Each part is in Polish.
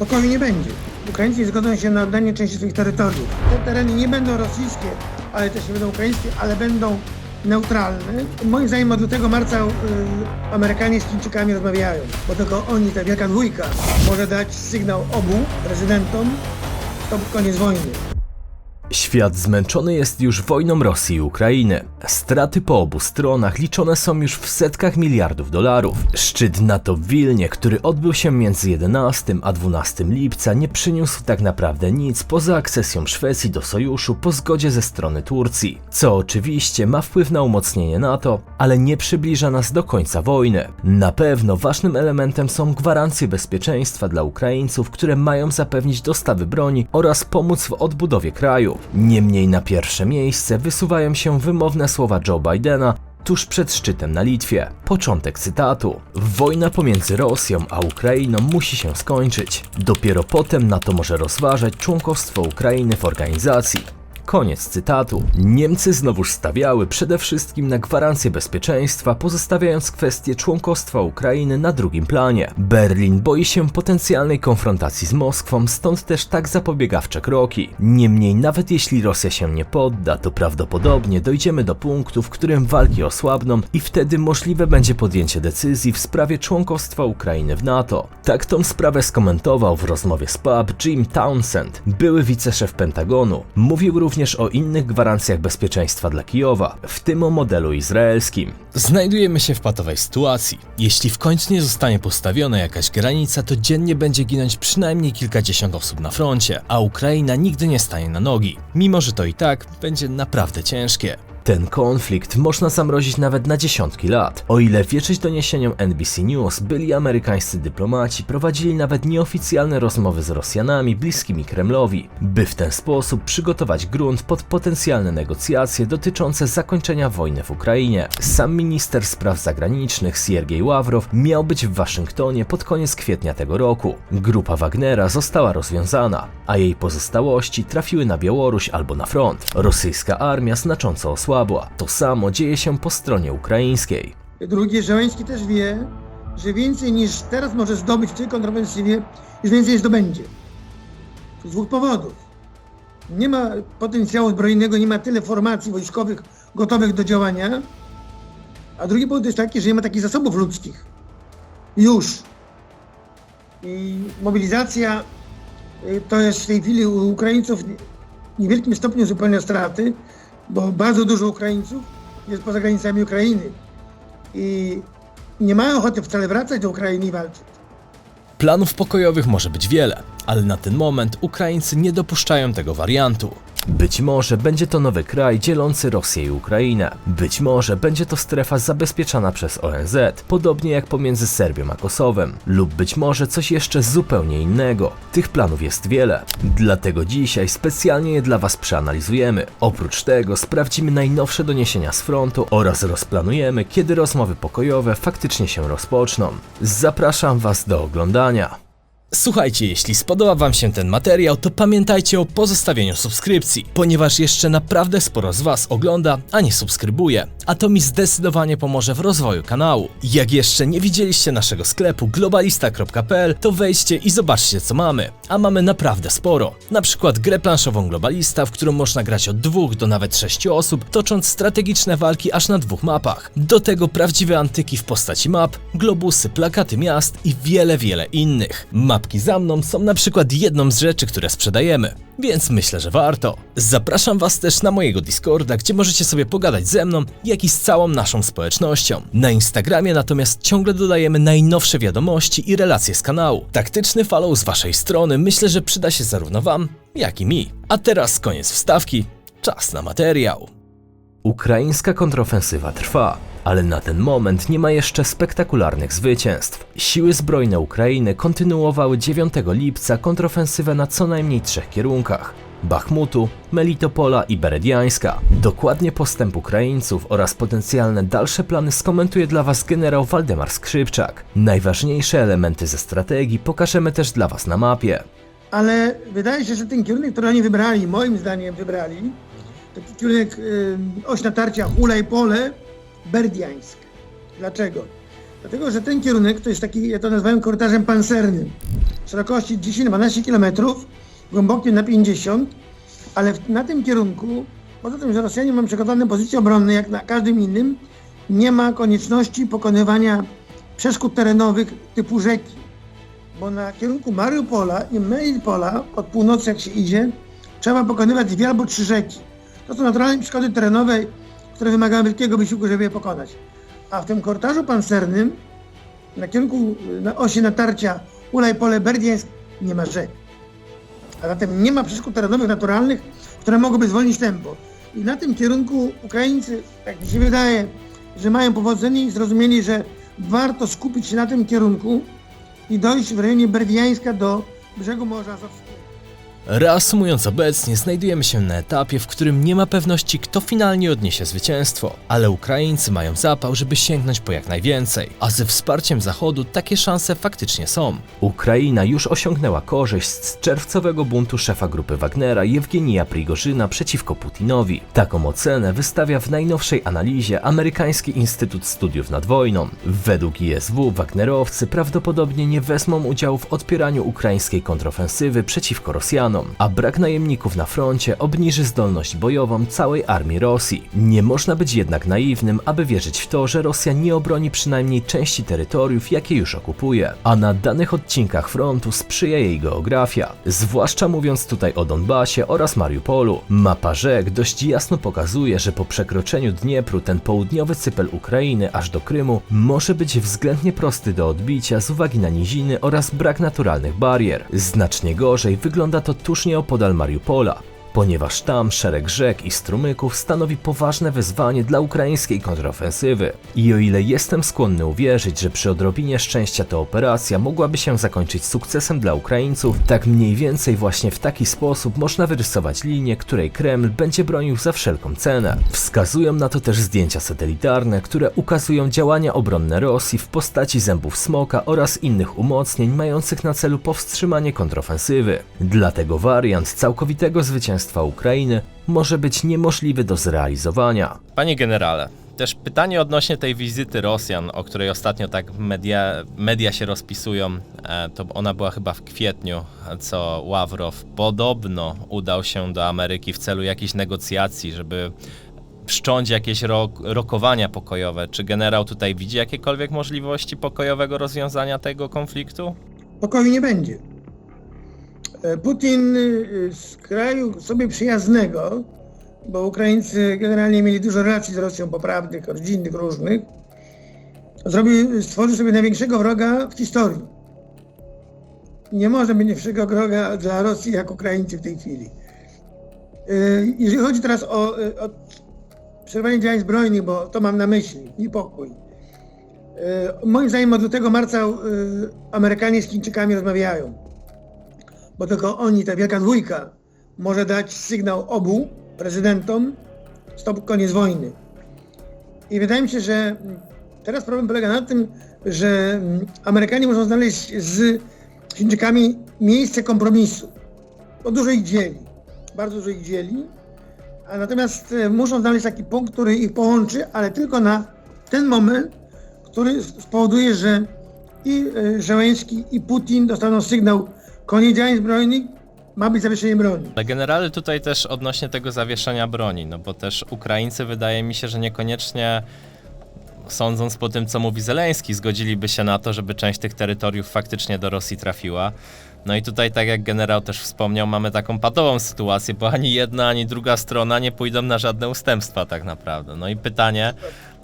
Pokoju nie będzie. Ukraińcy zgodzą się na oddanie części swoich terytoriów. Te tereny nie będą rosyjskie, ale też nie będą ukraińskie, ale będą neutralne. Moim zdaniem od lutego marca y, Amerykanie z Chińczykami rozmawiają, bo tylko oni, ta wielka dwójka, może dać sygnał obu prezydentom, to koniec wojny. Świat zmęczony jest już wojną Rosji i Ukrainy. Straty po obu stronach liczone są już w setkach miliardów dolarów. Szczyt NATO w Wilnie, który odbył się między 11 a 12 lipca, nie przyniósł tak naprawdę nic poza akcesją Szwecji do sojuszu po zgodzie ze strony Turcji, co oczywiście ma wpływ na umocnienie NATO, ale nie przybliża nas do końca wojny. Na pewno ważnym elementem są gwarancje bezpieczeństwa dla Ukraińców, które mają zapewnić dostawy broni oraz pomóc w odbudowie kraju. Niemniej na pierwsze miejsce wysuwają się wymowne słowa Joe Bidena tuż przed szczytem na Litwie. Początek cytatu. Wojna pomiędzy Rosją a Ukrainą musi się skończyć. Dopiero potem NATO może rozważać członkostwo Ukrainy w organizacji. Koniec cytatu. Niemcy znowuż stawiały przede wszystkim na gwarancję bezpieczeństwa, pozostawiając kwestię członkostwa Ukrainy na drugim planie. Berlin boi się potencjalnej konfrontacji z Moskwą, stąd też tak zapobiegawcze kroki. Niemniej, nawet jeśli Rosja się nie podda, to prawdopodobnie dojdziemy do punktu, w którym walki osłabną i wtedy możliwe będzie podjęcie decyzji w sprawie członkostwa Ukrainy w NATO. Tak tą sprawę skomentował w rozmowie z PUB Jim Townsend, były wiceszef Pentagonu. Mówił również o innych gwarancjach bezpieczeństwa dla Kijowa, w tym o modelu izraelskim. Znajdujemy się w patowej sytuacji. Jeśli w końcu nie zostanie postawiona jakaś granica, to dziennie będzie ginąć przynajmniej kilkadziesiąt osób na froncie, a Ukraina nigdy nie stanie na nogi, mimo że to i tak będzie naprawdę ciężkie. Ten konflikt można zamrozić nawet na dziesiątki lat. O ile wierzyć doniesieniom NBC News, byli amerykańscy dyplomaci prowadzili nawet nieoficjalne rozmowy z Rosjanami bliskimi Kremlowi, by w ten sposób przygotować grunt pod potencjalne negocjacje dotyczące zakończenia wojny w Ukrainie. Sam minister spraw zagranicznych Siergiej Ławrow miał być w Waszyngtonie pod koniec kwietnia tego roku. Grupa Wagnera została rozwiązana, a jej pozostałości trafiły na Białoruś albo na front. Rosyjska armia znacząco osłabła. To samo dzieje się po stronie ukraińskiej. Drugie, Żeleński też wie, że więcej niż teraz może zdobyć w tej kontrofensywie, już więcej zdobędzie. Z dwóch powodów. Nie ma potencjału zbrojnego, nie ma tyle formacji wojskowych gotowych do działania. A drugi powód jest taki, że nie ma takich zasobów ludzkich. Już. I mobilizacja y, to jest w tej chwili u Ukraińców w niewielkim stopniu zupełnie straty, bo bardzo dużo Ukraińców jest poza granicami Ukrainy i nie mają ochoty wcale wracać do Ukrainy i walczyć. Planów pokojowych może być wiele, ale na ten moment Ukraińcy nie dopuszczają tego wariantu. Być może będzie to nowy kraj dzielący Rosję i Ukrainę. Być może będzie to strefa zabezpieczana przez ONZ, podobnie jak pomiędzy Serbią a Kosowem. Lub być może coś jeszcze zupełnie innego. Tych planów jest wiele. Dlatego dzisiaj specjalnie je dla Was przeanalizujemy. Oprócz tego sprawdzimy najnowsze doniesienia z frontu oraz rozplanujemy, kiedy rozmowy pokojowe faktycznie się rozpoczną. Zapraszam Was do oglądania. Słuchajcie, jeśli spodoba Wam się ten materiał, to pamiętajcie o pozostawieniu subskrypcji, ponieważ jeszcze naprawdę sporo z Was ogląda, a nie subskrybuje, a to mi zdecydowanie pomoże w rozwoju kanału. Jak jeszcze nie widzieliście naszego sklepu globalista.pl, to wejdźcie i zobaczcie co mamy, a mamy naprawdę sporo. Na przykład grę planszową Globalista, w którą można grać od dwóch do nawet sześciu osób, tocząc strategiczne walki aż na dwóch mapach. Do tego prawdziwe antyki w postaci map, globusy, plakaty miast i wiele, wiele innych. Mapki za mną są na przykład jedną z rzeczy, które sprzedajemy, więc myślę, że warto. Zapraszam Was też na mojego Discorda, gdzie możecie sobie pogadać ze mną, jak i z całą naszą społecznością. Na Instagramie natomiast ciągle dodajemy najnowsze wiadomości i relacje z kanału. Taktyczny follow z Waszej strony myślę, że przyda się zarówno Wam, jak i mi. A teraz koniec wstawki, czas na materiał. Ukraińska kontrofensywa trwa, ale na ten moment nie ma jeszcze spektakularnych zwycięstw. Siły zbrojne Ukrainy kontynuowały 9 lipca kontrofensywę na co najmniej trzech kierunkach. Bachmutu, Melitopola i Berediańska. Dokładnie postęp Ukraińców oraz potencjalne dalsze plany skomentuje dla Was generał Waldemar Skrzypczak. Najważniejsze elementy ze strategii pokażemy też dla Was na mapie. Ale wydaje się, że ten kierunek, który oni wybrali, moim zdaniem wybrali, kierunek oś natarcia Hula i Pole, Berdiańsk. Dlaczego? Dlatego, że ten kierunek to jest taki, ja to nazwałem korytarzem pancernym. Szerokości 10-12 km, głębokim na 50, ale w, na tym kierunku, poza tym, że Rosjanie mają przygotowane pozycje obronne, jak na każdym innym, nie ma konieczności pokonywania przeszkód terenowych typu rzeki. Bo na kierunku Mariupola i Melipola, od północy jak się idzie, trzeba pokonywać dwie albo trzy rzeki. To są naturalne przeszkody terenowe, które wymagają wielkiego wysiłku, żeby je pokonać. A w tym korytarzu pancernym, na kierunku, na osi natarcia Ulaj-Pole Berdiańsk, nie ma rzek. A zatem nie ma przeszkód terenowych naturalnych, które mogłyby zwolnić tempo. I na tym kierunku Ukraińcy, tak mi się wydaje, że mają powodzenie i zrozumieli, że warto skupić się na tym kierunku i dojść w rejonie Berdiańska do brzegu Morza Azowskiego. Reasumując obecnie, znajdujemy się na etapie, w którym nie ma pewności, kto finalnie odniesie zwycięstwo, ale Ukraińcy mają zapał, żeby sięgnąć po jak najwięcej, a ze wsparciem Zachodu takie szanse faktycznie są. Ukraina już osiągnęła korzyść z czerwcowego buntu szefa grupy Wagnera Jewgenija Prigorzyna przeciwko Putinowi. Taką ocenę wystawia w najnowszej analizie Amerykański Instytut Studiów nad Wojną. Według ISW Wagnerowcy prawdopodobnie nie wezmą udziału w odpieraniu ukraińskiej kontrofensywy przeciwko Rosjanom, a brak najemników na froncie obniży zdolność bojową całej armii Rosji. Nie można być jednak naiwnym, aby wierzyć w to, że Rosja nie obroni przynajmniej części terytoriów, jakie już okupuje, a na danych odcinkach frontu sprzyja jej geografia, zwłaszcza mówiąc tutaj o Donbasie oraz Mariupolu. Mapa rzek dość jasno pokazuje, że po przekroczeniu Dniepru ten południowy cypel Ukrainy aż do Krymu może być względnie prosty do odbicia z uwagi na niziny oraz brak naturalnych barier. Znacznie gorzej wygląda to tuż nieopodal Mariupola, ponieważ tam szereg rzek i strumyków stanowi poważne wyzwanie dla ukraińskiej kontrofensywy. I o ile jestem skłonny uwierzyć, że przy odrobinie szczęścia ta operacja mogłaby się zakończyć sukcesem dla Ukraińców, tak mniej więcej właśnie w taki sposób można wyrysować linię, której Kreml będzie bronił za wszelką cenę. Wskazują na to też zdjęcia satelitarne, które ukazują działania obronne Rosji w postaci zębów smoka oraz innych umocnień mających na celu powstrzymanie kontrofensywy. Dlatego wariant całkowitego zwycięstwa Ukrainy może być niemożliwy do zrealizowania. Panie generale, też pytanie odnośnie tej wizyty Rosjan, o której ostatnio tak media, media się rozpisują, e, to ona była chyba w kwietniu, co Ławrow podobno udał się do Ameryki w celu jakichś negocjacji, żeby wszcząć jakieś rok, rokowania pokojowe. Czy generał tutaj widzi jakiekolwiek możliwości pokojowego rozwiązania tego konfliktu? Pokoju nie będzie. E, Putin y, z kraju sobie przyjaznego, bo Ukraińcy generalnie mieli dużo relacji z Rosją poprawnych, rodzinnych, różnych, zrobił, stworzył sobie największego wroga w historii. Nie może być większego wroga dla Rosji jak Ukraińcy w tej chwili. Y, Jeżeli chodzi teraz o, y, o przerwanie działań zbrojnych, bo to mam na myśli, i pokój. Y, Moim zdaniem od lutego marca Amerykanie z Chińczykami rozmawiają bo tylko oni, ta wielka dwójka, może dać sygnał obu prezydentom, stop, koniec wojny. I wydaje mi się, że teraz problem polega na tym, że Amerykanie muszą znaleźć z Chińczykami miejsce kompromisu, bo dużo ich dzieli, bardzo dużo ich dzieli, a natomiast e, muszą znaleźć taki punkt, który ich połączy, ale tylko na ten moment, który spowoduje, że i e, Żeleński i Putin dostaną sygnał działań zbrojnych, ma być zawieszenie broni. Ale generale tutaj też odnośnie tego zawieszenia broni, no bo też Ukraińcy wydaje mi się, że niekoniecznie sądząc po tym, co mówi Zeleński, zgodziliby się na to, żeby część tych terytoriów faktycznie do Rosji trafiła. No i tutaj, tak jak generał też wspomniał, mamy taką patową sytuację, bo ani jedna, ani druga strona nie pójdą na żadne ustępstwa tak naprawdę. No i pytanie,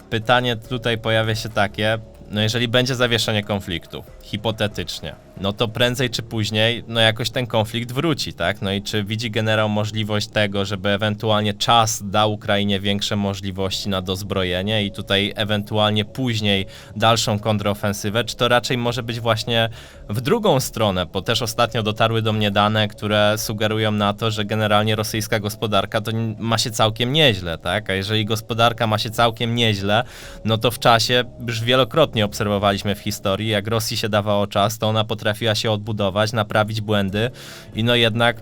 pytanie tutaj pojawia się takie, no jeżeli będzie zawieszenie konfliktu, hipotetycznie, no to prędzej czy później, no jakoś ten konflikt wróci, tak? No i czy widzi generał możliwość tego, żeby ewentualnie czas dał Ukrainie większe możliwości na dozbrojenie i tutaj ewentualnie później dalszą kontrofensywę, czy to raczej może być właśnie w drugą stronę, bo też ostatnio dotarły do mnie dane, które sugerują na to, że generalnie rosyjska gospodarka to ma się całkiem nieźle, tak? A jeżeli gospodarka ma się całkiem nieźle, no to w czasie już wielokrotnie obserwowaliśmy w historii, jak Rosji się dawało czas, to ona potrafiła się odbudować, naprawić błędy i no jednak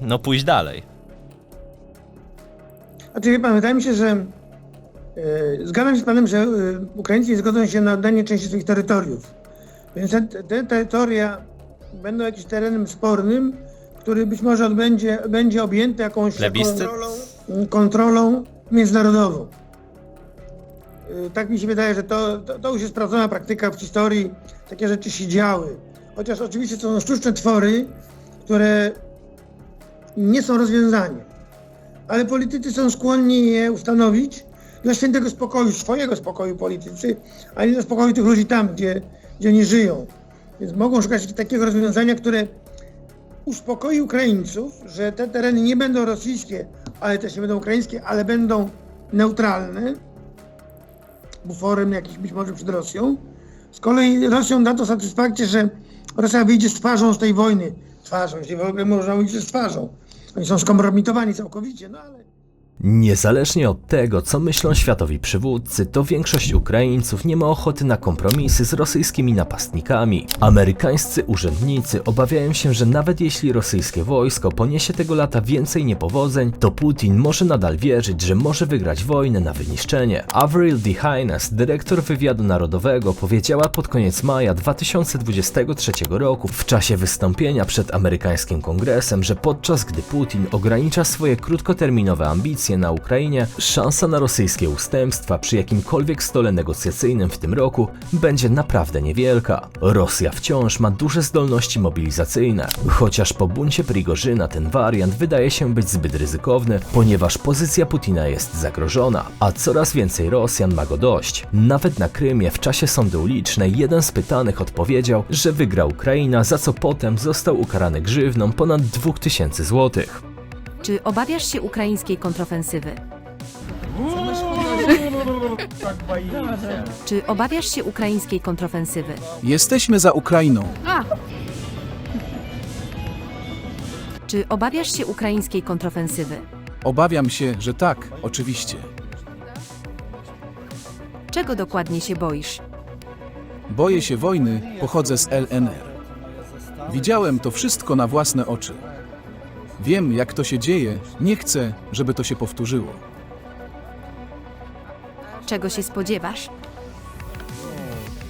no pójść dalej. Znaczy, wie pan, wydaje mi się, że E, Zgadzam się z panem, że e, Ukraińcy nie zgodzą się na oddanie części swoich terytoriów. Więc te, te terytoria będą jakimś terenem spornym, który być może odbędzie, będzie objęty jakąś kontrolą, kontrolą międzynarodową. Y, Tak mi się wydaje, że to, to, to już jest sprawdzona praktyka w historii. Takie rzeczy się działy. Chociaż oczywiście są sztuczne twory, które nie są rozwiązaniem. Ale politycy są skłonni je ustanowić dla świętego spokoju, swojego spokoju politycy, a nie dla spokoju tych ludzi tam, gdzie, gdzie oni żyją. Więc mogą szukać takiego rozwiązania, które uspokoi Ukraińców, że te tereny nie będą rosyjskie, ale też nie będą ukraińskie, ale będą neutralne, buforem jakiś być może przed Rosją. Z kolei Rosją da to satysfakcję, że Rosja wyjdzie z twarzą z tej wojny. Twarzą, jeśli w ogóle można że z twarzą. Oni są skompromitowani całkowicie, no ale... Niezależnie od tego, co myślą światowi przywódcy, to większość Ukraińców nie ma ochoty na kompromisy z rosyjskimi napastnikami. Amerykańscy urzędnicy obawiają się, że nawet jeśli rosyjskie wojsko poniesie tego lata więcej niepowodzeń, to Putin może nadal wierzyć, że może wygrać wojnę na wyniszczenie. Avril Dehaenes, dyrektor wywiadu narodowego, powiedziała pod koniec maja 2023 roku w czasie wystąpienia przed amerykańskim kongresem, że podczas gdy Putin ogranicza swoje krótkoterminowe ambicje na Ukrainie, szansa na rosyjskie ustępstwa przy jakimkolwiek stole negocjacyjnym w tym roku będzie naprawdę niewielka. Rosja wciąż ma duże zdolności mobilizacyjne, chociaż po buncie Prigorzyna ten wariant wydaje się być zbyt ryzykowny, ponieważ pozycja Putina jest zagrożona, a coraz więcej Rosjan ma go dość. Nawet na Krymie w czasie sądy ulicznej jeden z pytanych odpowiedział, że wygra Ukraina, za co potem został ukarany grzywną ponad 2000 złotych. Czy obawiasz się ukraińskiej kontrofensywy? Czy obawiasz się ukraińskiej kontrofensywy? Jesteśmy za Ukrainą. Czy obawiasz się ukraińskiej kontrofensywy? Obawiam się, że tak, oczywiście. Czego dokładnie się boisz? Boję się wojny, pochodzę z LNR. Widziałem to wszystko na własne oczy. Wiem, jak to się dzieje, nie chcę, żeby to się powtórzyło. Czego się spodziewasz?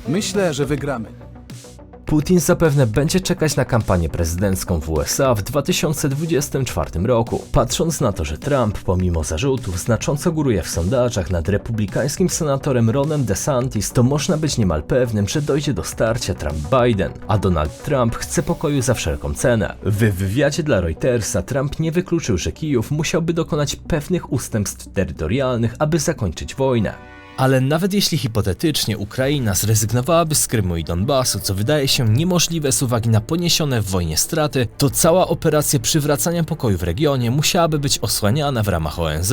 Myślę, że wygramy. Putin zapewne będzie czekać na kampanię prezydencką w USA w 2024 roku. Patrząc na to, że Trump, pomimo zarzutów, znacząco góruje w sondażach nad republikańskim senatorem Ronem DeSantis, to można być niemal pewnym, że dojdzie do starcia Trump-Biden, a Donald Trump chce pokoju za wszelką cenę. W wywiadzie dla Reutersa Trump nie wykluczył, że Kijów musiałby dokonać pewnych ustępstw terytorialnych, aby zakończyć wojnę. Ale nawet jeśli hipotetycznie Ukraina zrezygnowałaby z Krymu i Donbasu, co wydaje się niemożliwe z uwagi na poniesione w wojnie straty, to cała operacja przywracania pokoju w regionie musiałaby być osłaniana w ramach ONZ.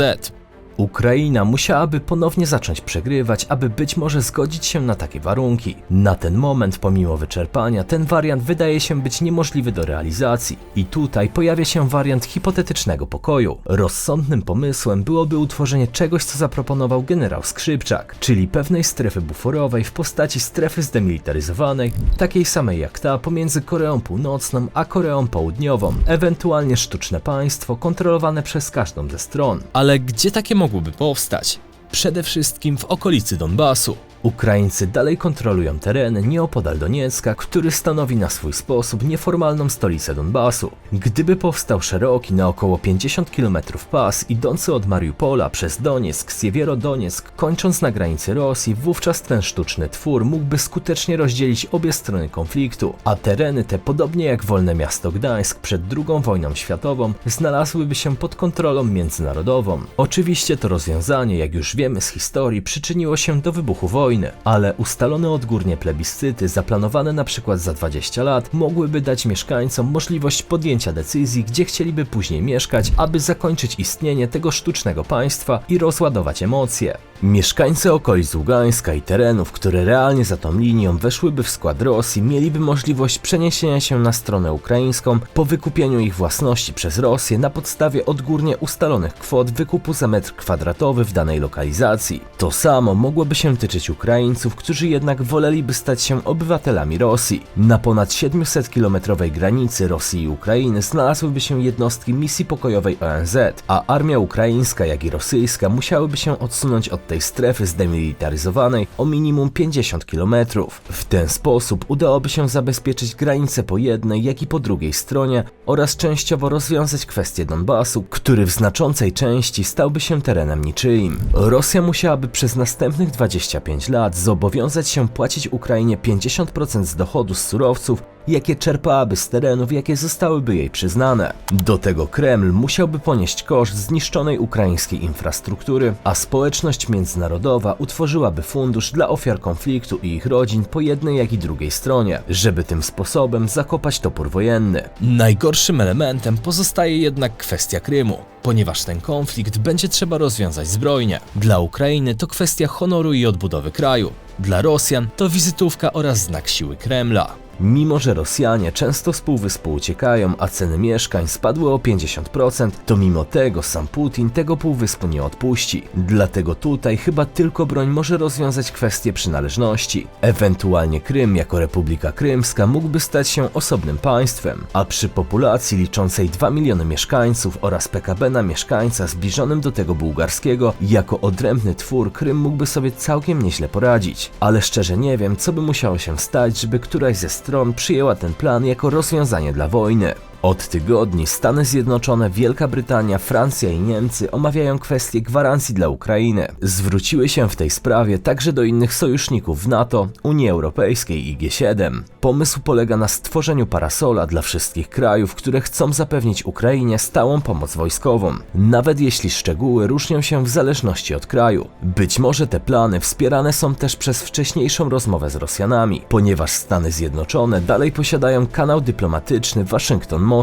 Ukraina musiałaby ponownie zacząć przegrywać, aby być może zgodzić się na takie warunki. Na ten moment, pomimo wyczerpania, ten wariant wydaje się być niemożliwy do realizacji. I tutaj pojawia się wariant hipotetycznego pokoju. Rozsądnym pomysłem byłoby utworzenie czegoś, co zaproponował generał Skrzypczak, czyli pewnej strefy buforowej w postaci strefy zdemilitaryzowanej, takiej samej jak ta pomiędzy Koreą Północną a Koreą Południową, ewentualnie sztuczne państwo kontrolowane przez każdą ze stron. Ale gdzie takie mogłyby powstać? Przede wszystkim w okolicy Donbasu. Ukraińcy dalej kontrolują tereny nieopodal Doniecka, który stanowi na swój sposób nieformalną stolicę Donbasu. Gdyby powstał szeroki na około 50 km pas idący od Mariupola przez Donieck, Siewierodoniec, kończąc na granicy Rosji, wówczas ten sztuczny twór mógłby skutecznie rozdzielić obie strony konfliktu, a tereny te, podobnie jak wolne miasto Gdańsk przed II wojną światową, znalazłyby się pod kontrolą międzynarodową. Oczywiście to rozwiązanie, jak już wiemy z historii, przyczyniło się do wybuchu wojny, ale ustalone odgórnie plebiscyty, zaplanowane na przykład za 20 lat, mogłyby dać mieszkańcom możliwość podjęcia decyzji, gdzie chcieliby później mieszkać, aby zakończyć istnienie tego sztucznego państwa i rozładować emocje. Mieszkańcy okolic Ługańska i terenów, które realnie za tą linią weszłyby w skład Rosji, mieliby możliwość przeniesienia się na stronę ukraińską po wykupieniu ich własności przez Rosję na podstawie odgórnie ustalonych kwot wykupu za metr kwadratowy w danej lokalizacji. To samo mogłoby się tyczyć Ukraińców, którzy jednak woleliby stać się obywatelami Rosji. Na ponad 700-kilometrowej granicy Rosji i Ukrainy znalazłyby się jednostki misji pokojowej ONZ, a armia ukraińska, jak i rosyjska musiałyby się odsunąć od tej strefy zdemilitaryzowanej o minimum 50 kilometrów. W ten sposób udałoby się zabezpieczyć granice po jednej, jak i po drugiej stronie oraz częściowo rozwiązać kwestię Donbasu, który w znaczącej części stałby się terenem niczyim. Rosja musiałaby przez następnych 25 lat zobowiązać się płacić Ukrainie 50% z dochodu z surowców, jakie czerpałaby z terenów, jakie zostałyby jej przyznane. Do tego Kreml musiałby ponieść koszt zniszczonej ukraińskiej infrastruktury, a społeczność międzynarodowa utworzyłaby fundusz dla ofiar konfliktu i ich rodzin po jednej jak i drugiej stronie, żeby tym sposobem zakopać topór wojenny. Najgorszym elementem pozostaje jednak kwestia Krymu, ponieważ ten konflikt będzie trzeba rozwiązać zbrojnie. Dla Ukrainy to kwestia honoru i odbudowy kraju. Dla Rosjan to wizytówka oraz znak siły Kremla. Mimo, że Rosjanie często z półwyspu uciekają, a ceny mieszkań spadły o 50%, to mimo tego sam Putin tego półwyspu nie odpuści. Dlatego tutaj chyba tylko broń może rozwiązać kwestię przynależności. Ewentualnie Krym jako Republika Krymska mógłby stać się osobnym państwem, a przy populacji liczącej 2 miliony mieszkańców oraz PKB na mieszkańca zbliżonym do tego bułgarskiego, jako odrębny twór Krym mógłby sobie całkiem nieźle poradzić. Ale szczerze nie wiem, co by musiało się stać, żeby któraś ze stron przyjęła ten plan jako rozwiązanie dla wojny. Od tygodni Stany Zjednoczone, Wielka Brytania, Francja i Niemcy omawiają kwestię gwarancji dla Ukrainy. Zwróciły się w tej sprawie także do innych sojuszników w NATO, Unii Europejskiej i G7. Pomysł polega na stworzeniu parasola dla wszystkich krajów, które chcą zapewnić Ukrainie stałą pomoc wojskową, nawet jeśli szczegóły różnią się w zależności od kraju. Być może te plany wspierane są też przez wcześniejszą rozmowę z Rosjanami, ponieważ Stany Zjednoczone dalej posiadają kanał dyplomatyczny Waszyngton-Moskwa.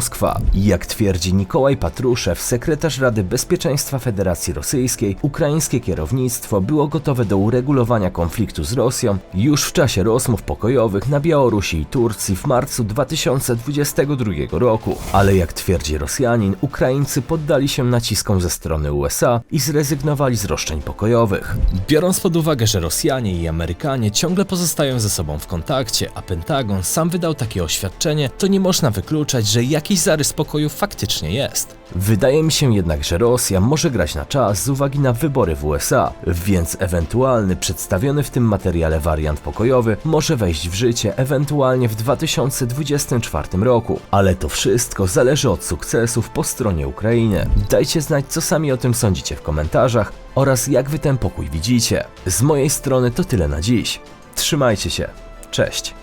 I Jak twierdzi Nikołaj Patruszew, sekretarz Rady Bezpieczeństwa Federacji Rosyjskiej, ukraińskie kierownictwo było gotowe do uregulowania konfliktu z Rosją już w czasie rozmów pokojowych na Białorusi i Turcji w marcu 2022 roku. Ale jak twierdzi Rosjanin, Ukraińcy poddali się naciskom ze strony USA i zrezygnowali z roszczeń pokojowych. Biorąc pod uwagę, że Rosjanie i Amerykanie ciągle pozostają ze sobą w kontakcie, a Pentagon sam wydał takie oświadczenie, to nie można wykluczać, że jakiś zarys pokoju faktycznie jest. Wydaje mi się jednak, że Rosja może grać na czas z uwagi na wybory w USA, więc ewentualny przedstawiony w tym materiale wariant pokojowy może wejść w życie ewentualnie w 2024 roku. Ale to wszystko zależy od sukcesów po stronie Ukrainy. Dajcie znać, co sami o tym sądzicie w komentarzach oraz jak wy ten pokój widzicie. Z mojej strony to tyle na dziś. Trzymajcie się. Cześć.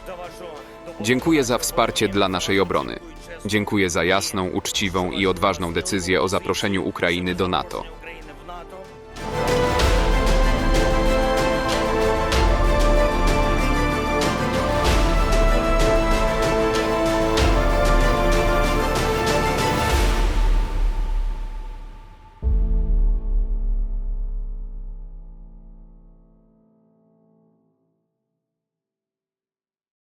Dziękuję za wsparcie dla naszej obrony. Dziękuję za jasną, uczciwą i odważną decyzję o zaproszeniu Ukrainy do NATO.